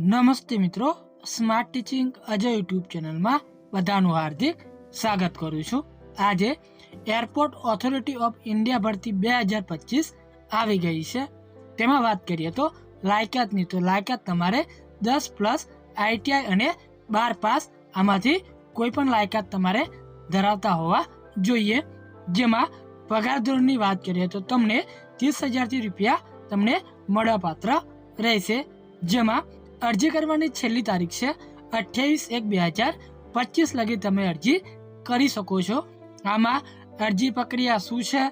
નમસ્તે મિત્રો smart teaching Ajay YouTube ચેનલમાં બધાનું હાર્દિક સ્વાગત કરું છું. આજે એરપોર્ટ ઓથોરિટી ઓફ ઇન્ડિયા ભરતી બે હજાર પચીસ આવી ગઈ છે. તેમાં વાત કરીએ તો લાયકાતની, તો લાયકાત તમારે દસ પ્લસ આઈટીઆઈ અને બાર પાસ આમાંથી કોઈ પણ લાયકાત તમારે ધરાવતા હોવા જોઈએ. જેમાં પગાર ધોરણની વાત કરીએ તો તમને ત્રીસ હજારથી રૂપિયા તમને મળવાપાત્ર રહેશે. જેમાં અરજી કરવાની છેલ્લી તારીખ છે અઠ્યાવીસ એક બે હજાર પચીસ લગી તમે અરજી કરી શકો છો. આમાં અરજી પ્રક્રિયા શું છે?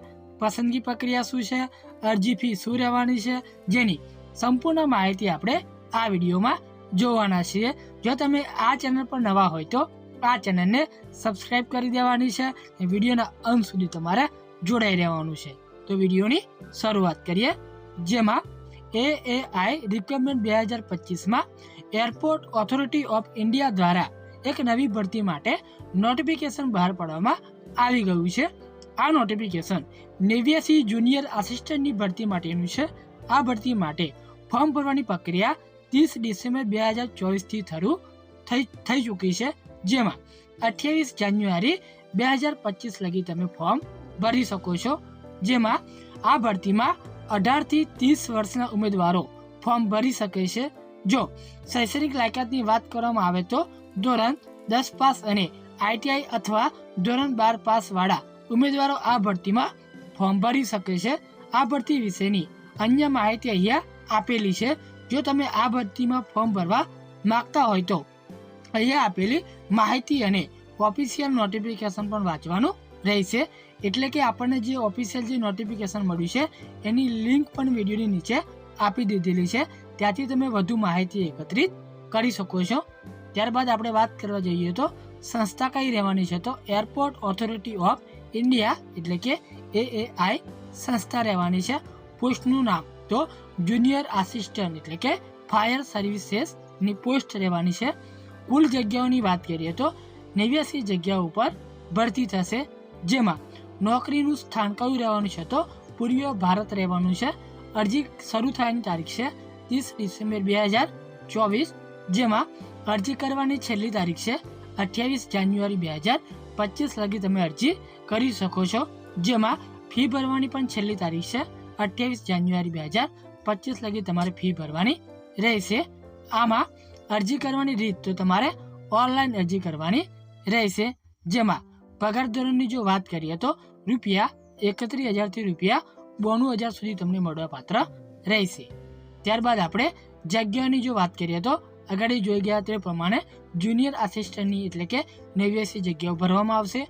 પસંદગી પ્રક્રિયા શું છે? અરજી ફી શું રહેવાની છે? જેની સંપૂર્ણ માહિતી આપણે આ વિડીયોમાં જોવાના છીએ. જો તમે આ ચેનલ પર નવા હોય તો આ ચેનલને સબસ્ક્રાઈબ કરી દેવાની છે વિડીયોના અંત સુધી તમારે જોડાઈ રહેવાનું છે. તો વિડીયોની શરૂઆત કરીએ. જેમાં એ એ આઈ બે હજાર પચીસમાં એરપોર્ટ ઓથોરિટી ઓફ ઇન્ડિયા દ્વારા એક નવી ભરતી માટે નોટિફિકેશન બહાર પાડવામાં આવી ગયું છે. આ નોટિફિકેશન નેવ્યાસી જુનિયર આસિસ્ટન્ટની ભરતી માટેનું છે. આ ભરતી માટે ફોર્મ ભરવાની પ્રક્રિયા ત્રીસ ડિસેમ્બર બે હજાર ચોવીસથી શરૂ થઈ થઈ ચૂકી છે. જેમાં અઠ્યાવીસ જાન્યુઆરી બે હજાર પચીસ લગી તમે ફોર્મ ભરી શકો છો. જેમાં આ ભરતીમાં અઢારથી ત્રીસ વર્ષના ઉમેદવારો ફોર્મ ભરી શકે છે. જો શૈક્ષણિક લાયકાતની વાત કરવામાં આવે તો ધોરણ દસ પાસ અને આઈટીઆઈ અથવા ધોરણ બાર પાસ વાળા ઉમેદવારો આ ભરતીમાં ફોર્મ ભરી શકે છે. આ ભરતી વિશેની અન્ય માહિતી અહીંયા આપેલી છે. જો તમે આ ભરતીમાં ફોર્મ ભરવા માંગતા હોય તો અહીંયા આપેલી માહિતી અને ઓફિશિયલ નોટિફિકેશન પણ વાંચવાનું રહેશે. એટલે કે આપણને જે ઓફિશિયલ જે નોટિફિકેશન મળ્યું છે, એની લિંક પણ વિડીયોની નીચે આપી દીધેલી છે. ત્યાંથી તમે વધુ માહિતી એકત્રિત કરી શકો છો. ત્યારબાદ આપણે વાત કરવા જઈએ તો સંસ્થા કઈ રહેવાની છે તો એરપોર્ટ ઓથોરિટી ઓફ ઇન્ડિયા એટલે કે એએઆઈ સંસ્થા રહેવાની છે. પોસ્ટનું નામ તો જુનિયર આસિસ્ટન્ટ એટલે કે ફાયર સર્વિસેસની પોસ્ટ રહેવાની છે. કુલ જગ્યાઓની વાત કરીએ તો નેવ્યાસી જગ્યાઓ ઉપર ભરતી થશે. જેમાં નોકરીનું સ્થાન કયું રહેવાનું છે તો પૂર્વીય ભારત રહેવાનું છે. અરજી શરૂ થવાની તારીખ છે ત્રીસ ડિસેમ્બર બે હજાર ચોવીસ, જેમાં અરજી કરવાની છેલ્લી તારીખ છે અઠ્યાવીસ જાન્યુઆરી બે હજાર પચીસ લગી તમે અરજી કરી શકો છો. જેમાં ફી ભરવાની પણ છેલ્લી તારીખ છે અઠ્યાવીસ જાન્યુઆરી બે હજાર પચીસ લગી તમારે ફી ભરવાની રહેશે. આમાં અરજી કરવાની રીત તો તમારે ઓનલાઈન અરજી કરવાની રહેશે. જેમાં પગાર ધોરણની જો વાત કરીએ તો રૂપિયા એકત્રીસ હજારથી રૂપિયા બોણું હજાર સુધી તમને મળવા પાત્ર રહેશે. ત્યારબાદ આપણે જગ્યાની જો વાત કરીએ તો અગાડી જોઈ ગયા તે પ્રમાણે જુનિયર આસિસ્ટન્ટની એટલે કે નેવ્યાસી જગ્યાઓ ભરવામાં આવશે.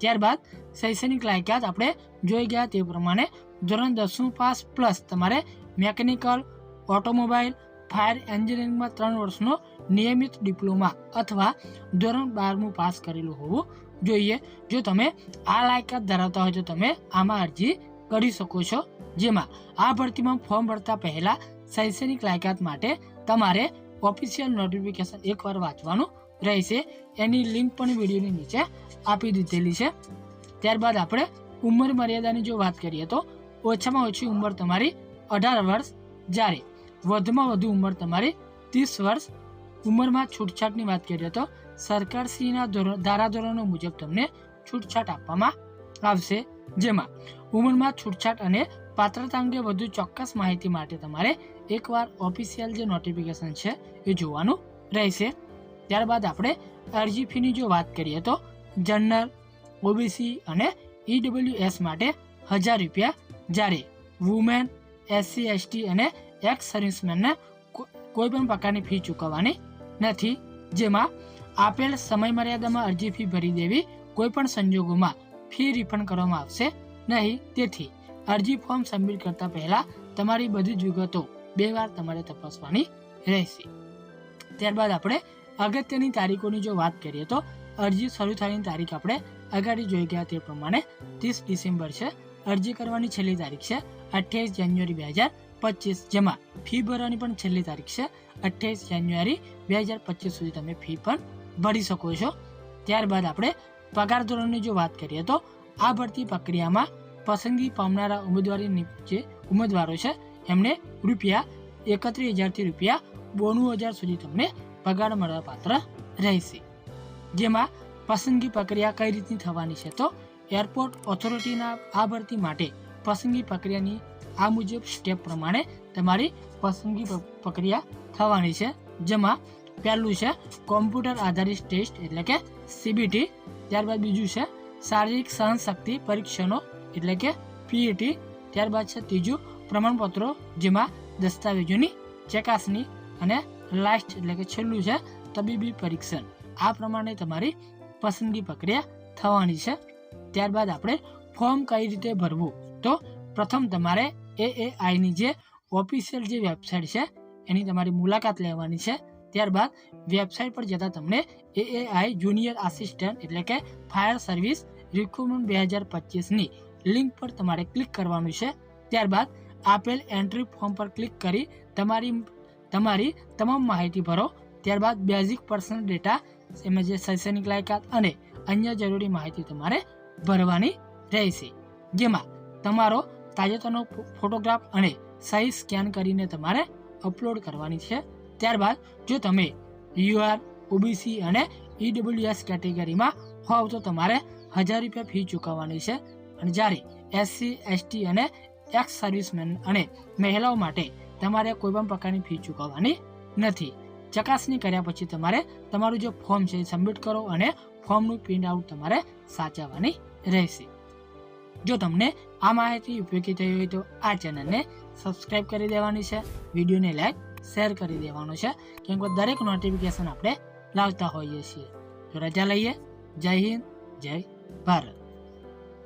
ત્યારબાદ શૈક્ષણિક લાયકાત આપણે જોઈ ગયા તે પ્રમાણે ધોરણ દસમું પાસ પ્લસ તમારે મેકેનિકલ ઓટોમોબાઈલ ફાયર એન્જિનિયરિંગમાં ત્રણ વર્ષનો નિયમિત ડિપ્લોમા અથવા ધોરણ બારમું પાસ કરેલું હોવું જોઈએ. જો તમે આ લાયકાત ધરાવતા હોય તો તમે આમાં અરજી કરી શકો છો. જેમાં આ ભરતીમાં ફોર્મ ભરતા પહેલા શૈક્ષણિક લાયકાત માટે તમારે ઓફિશિયલ નોટિફિકેશન એકવાર વાંચવાનું રહેશે. એની લિંક પણ વિડીયોની નીચે આપી દીધેલી છે. ત્યારબાદ આપણે ઉંમર મર્યાદાની જો વાત કરીએ તો ઓછામાં ઓછી ઉંમર તમારી અઢાર વર્ષ જ્યારે વધુમાં વધુ ઉંમર તમારી ત્રીસ વર્ષ ઉંમરમાં છૂટછાટની વાત કરીએ તો સરકારશ્રીના ધોરણ ધારાધોરણો મુજબ તમને છૂટછાટ આપવામાં આવશે. જેમાં ઉંમરમાં છૂટછાટ અને પાત્રતા અંગે વધુ ચોક્કસ માહિતી માટે તમારે એકવાર ઓફિશિયલ જે નોટિફિકેશન છે એ જોવાનું રહેશે. ત્યારબાદ આપણે અરજી ફીની જો વાત કરીએ તો જનરલ, ઓબીસી અને ઈડબ્લ્યુએસ માટે હજાર રૂપિયા જ્યારે વુમેન, એસસી, એસટી અને એક્સ સર્વિસમેનને કોઈ પણ પ્રકારની ફી ચૂકવવાની નથી. જેમાં આપેલ સમય મર્યાદામાં અરજી ફી ભરી દેવી કોઈ પણ સંજોગોમાં ફી રિફંડ કરવામાં આવશે નહીં. તેથી અરજી ફોર્મ સબમિટ કરતા પહેલા તમારી બધી જ વિગતો બે વાર તમારે તપાસવાની રહેશે. ત્યારબાદ આપણે અગત્યની તારીખોની જો વાત કરીએ તો અરજી શરૂ થવાની તારીખ આપણે અગાડી જોઈ ગયા તે પ્રમાણે ત્રીસ ડિસેમ્બર છે. અરજી કરવાની છેલ્લી તારીખ છે અઠ્યાવીસ જાન્યુઆરી બે હજાર પચીસ. જેમાં ફી ભરવાની પણ છેલ્લી તારીખ છે અઠ્યાવીસ જાન્યુઆરી બે હજાર પચીસ સુધી તમે ફી પણ ભરી શકો છો. ત્યારબાદ આપણે પગાર ધોરણની જો વાત કરીએ તો આ ભરતી પ્રક્રિયામાં પસંદગી પામનારા ઉમેદવારી જે ઉમેદવારો છે, એમને રૂપિયા એકત્રીસ હજારથી રૂપિયા બોણું હજાર સુધી તમને પગાર મળવા પાત્ર રહેશે. જેમાં પસંદગી પ્રક્રિયા કઈ રીતની થવાની છે તો એરપોર્ટ ઓથોરિટીના આ ભરતી માટે પસંદગી પ્રક્રિયાની આ મુજબ સ્ટેપ પ્રમાણે તમારી પસંદગી પ્રક્રિયા થવાની છે. જેમાં પહેલું છે કોમ્પ્યુટર આધારિત ટેસ્ટ, એટલે કે સીબીટી ત્યારબાદ બીજું છે શારીરિક સહનશક્તિ પરીક્ષણો, એટલે કે પીઈટી ત્યારબાદ છે ત્રીજું પ્રમાણપત્રો, જેમાં દસ્તાવેજોની ચકાસણી અને લાસ્ટ, એટલે કે છેલ્લું છે તબીબી પરીક્ષણ. આ પ્રમાણે તમારી પસંદગી પ્રક્રિયા થવાની છે. ત્યારબાદ આપણે ફોર્મ કઈ રીતે ભરવું? તો પ્રથમ તમારે એ આઈની જે ઓફિશિયલ જે વેબસાઇટ છે, એની તમારી મુલાકાત લેવાની છે. ત્યારબાદ વેબસાઇટ પર જતાં તમને એએઆઈ જુનિયર આસિસ્ટન્ટ એટલે કે ફાયર સર્વિસ રિક્રુટમેન્ટ બે હજાર પચીસની લિંક પર તમારે ક્લિક કરવાનું છે. ત્યારબાદ આપેલ એન્ટ્રી ફોર્મ પર ક્લિક કરી તમારી તમારી તમામ માહિતી ભરો. ત્યારબાદ બેઝિક પર્સનલ ડેટા એમાં જે શૈક્ષણિક લાયકાત અને અન્ય જરૂરી માહિતી તમારે ભરવાની રહેશે. જેમાં તમારો તાજેતરનો ફોટોગ્રાફ અને સહી સ્કેન કરીને તમારે અપલોડ કરવાની છે. ત્યારબાદ જો તમે યુઆર, ઓબીસી અને ઈડબ્લ્યુએસ કેટેગરીમાં હોવ તો તમારે હજાર રૂપિયા ફી ચૂકવવાની છે. અને જ્યારે એસસી, એસટી અને એક્સ સર્વિસમેન અને મહિલાઓ માટે તમારે કોઈ પણ પ્રકારની ફી ચૂકવવાની નથી. ચકાસણી કર્યા પછી તમારે તમારું જે ફોર્મ છે એ સબમિટ કરો અને ફોર્મનું પ્રિન્ટ આઉટ તમારે સાચવવાની રહેશે. જો તમને આ માહિતી ઉપયોગી થઈ હોય તો આ ચેનલને સબસ્ક્રાઈબ કરી દેવાની છે. વિડીયોને લાઈક શેર કરી દેવાનો છે. કેમ કે દરેક નોટિફિકેશન આપણે લાવતા હોઈએ છીએ. તો રજા લઈએ. જય હિન્દ, જય ભારત.